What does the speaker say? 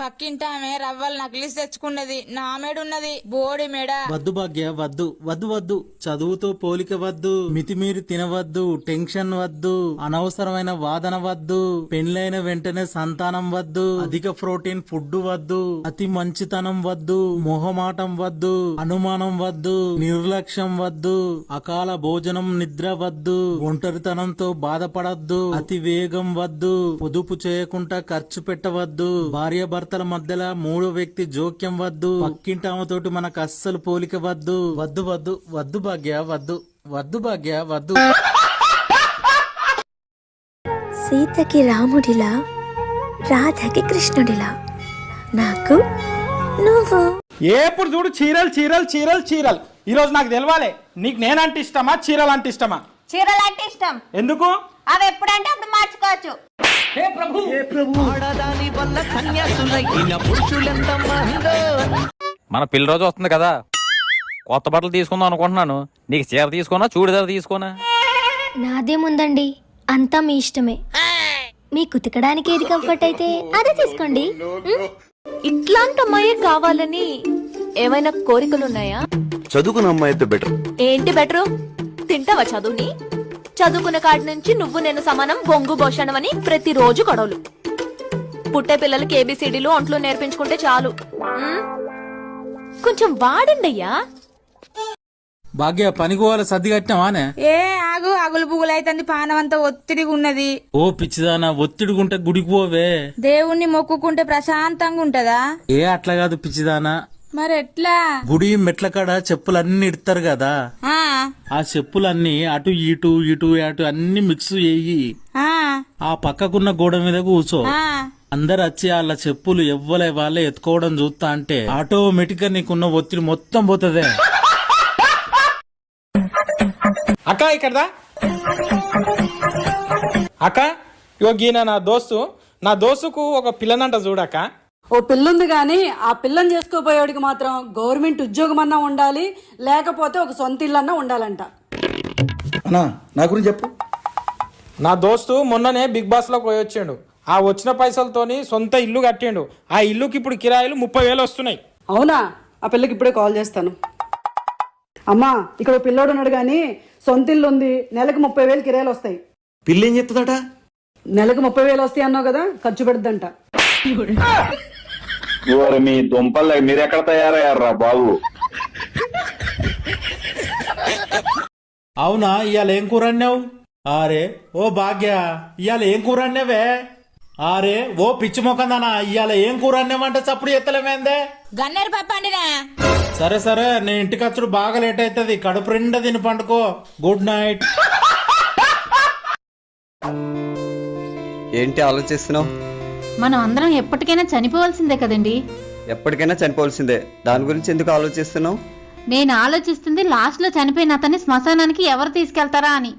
పక్కింటి రవ్వలు నకిలీస్ తెచ్చుకున్నది. నా మేడున్నది బోడి మేడ. వద్దు భాగ్య వద్దు. వద్దు వద్దు. చదువుతో పోలిక వద్దు. మితిమీరి తినవద్దు. టెన్షన్ వద్దు. అనవసరమైన వాదన వద్దు. పెండ్లైన వెంటనే సంతానం వద్దు. అధిక ప్రోటీన్ ఫుడ్ వద్దు. అతి మంచితనం వద్దు. మొహమాటం వద్దు. అనుమానం వద్దు. నిర్లక్ష్యం వద్దు. అకాల భోజనం నిద్ర వద్దు. ఒంటరితనంతో బాధపడద్దు. అతి వేగం వద్దు. పొదుపు చేయకుండా ఖర్చు పెట్టవద్దు. భార్య భర్త భర్తల మధ్యలో మూడో వ్యక్తి జోక్యం వద్దు. పక్కింటామతోటి మనకు అస్సలు పోలిక వద్దు. వద్దు వద్దు వద్దు భాగ్య వద్దు వద్దు భాగ్య వద్దు. సీతకి రాముడిలా రాధకి కృష్ణుడిలా. నాకు నువ్వు. ఎప్పుడు చూడు చీరలు చీరలు చీరలు చీరలు. ఈరోజు నాకు తెలవాలి. నీకు నేనంటే ఇష్టమా చీరలు అంటే ఇష్టమా? చీరలు అంటే ఇష్టం. ఎందుకు? అవి ఎప్పుడంటే అప్పుడు మార్చుకోవచ్చు. మన పెళ్ళి రోజు వస్తుంది కదా. కొత్త బట్టలు తీసుకుందాం అనుకుంటున్నాను. నీకు చీర తీసుకోనా చూడిదార తీసుకోనా? నాదేముందండి అంతా మీ ఇష్టమే. మీకు ఉతకడానికి ఏది కంఫర్ట్ అయితే అదే తీసుకోండి? ఇట్లాంటి అమ్మాయే కావాలని ఏమైనా కోరికలున్నాయా? చదువుకున్న అమ్మాయి అయితే బెటర్. ఏంటి బెటరు? తింటావా చదువుని? చదువుకున్న కాడి నుంచి నువ్వు నేను సమానం బొంగు భోషణం అని ప్రతిరోజు గొడవలు. పుట్టే పిల్లలకి ఏబిసిడీలు ఒంట్లో నేర్పించుకుంటే చాలు. ఉమ్? కొంచెం వాడండి అయ్యా. భాగ్య పనికోవాలి సర్ది కట్టినావానే ఏ ఆగు అగులు పుగులు అయితుంది పానం అంతా ఒత్తిడిగా ఉన్నది ఓ పిచ్చిదానా ఒత్తిడిగుంటే గుడికి పోవే. దేవుణ్ణి మొక్కుకుంటే ప్రశాంతంగా ఉంటదా ఏ అట్లా కాదు పిచ్చిదానా. మరి ఎట్లా గుడి మెట్ల కాడ చెప్పులన్నీ ఇడతారు కదా. ఆ. ఆ చెప్పులన్నీ అటు ఇటు ఇటు అటు అన్ని మిక్స్ చేయి. ఆ. ఆ పక్కకున్న గోడ మీద కూర్చో. ఆ. అందరు వచ్చి వాళ్ళ చెప్పులు ఎవ్వలే వాళ్ళే ఎత్తుకోవడం చూస్తా అంటే ఆటోమేటిక్గా నీకున్న ఒత్తిడి మొత్తం పోతదే. అక్క ఇక్కడదా? అక్క ఇగో గీన నా దోస్తు. నా దోస్తుకు ఒక పిల్లనంట చూడక్క ఓ పిల్లుంది కానీ ఆ పిల్లని చేసుకోపోయేవాడికి మాత్రం గవర్నమెంట్ ఉద్యోగం అన్నా ఉండాలి లేకపోతే ఒక సొంత ఇల్లు అన్నా ఉండాలంట. అన్నా నా గురించి చెప్పు. నా దోస్తు మొన్ననే బిగ్ బాస్లోకి పోయి వచ్చిండు. ఆ వచ్చిన పైసలతోని సొంత ఇల్లు కట్టిండు. ఆ ఇల్లుకి ఇప్పుడు కిరాయిలు ముప్పై వేలు వస్తున్నాయి. అవునా? ఆ పిల్లకి ఇప్పుడే కాల్ చేస్తాను. అమ్మా ఇక్కడ ఓ పిల్లోడు ఉన్నాడు కానీ సొంత ఇల్లు ఉంది నెలకు ముప్పై వేలు కిరాయిలు వస్తాయి. పిల్లి ఏం చెప్తుందట? నెలకు ముప్పై వేలు వస్తాయి అన్నావు కదా ఖర్చు పెడద్దంట. ఇవారు మీ దుంపలు మీరెక్కడ తయారయ్యారా బాబు? అవునా? ఇవాళ ఏం కూర అన్నావు ఆరే ఓ భాగ్య ఇవాళ ఏం కూర అన్నావే ఆరే ఓ పిచ్చి మొకందానా ఇవాళ ఏం కూర అన్నావంటే చప్పుడు ఎత్తలేమేందే? గన్నేరు పప్పు అండినా సరే సరే నేను ఇంటికి వచ్చుడు బాగా లేట్ అవుతుంది కడుపు నిండా తిని పండుకో. గుడ్ నైట్ ఏంటి ఆలోచిస్తున్నావు? మనం అందరం ఎప్పటికైనా చనిపోవాల్సిందే కదండి. ఎప్పటికైనా చనిపోవాల్సిందే. దాని గురించి ఎందుకు ఆలోచిస్తున్నావు? నేను ఆలోచిస్తుంది లాస్ట్లో చనిపోయిన అతన్ని శ్మశానానికి ఎవరు తీసుకెళ్తారా అని.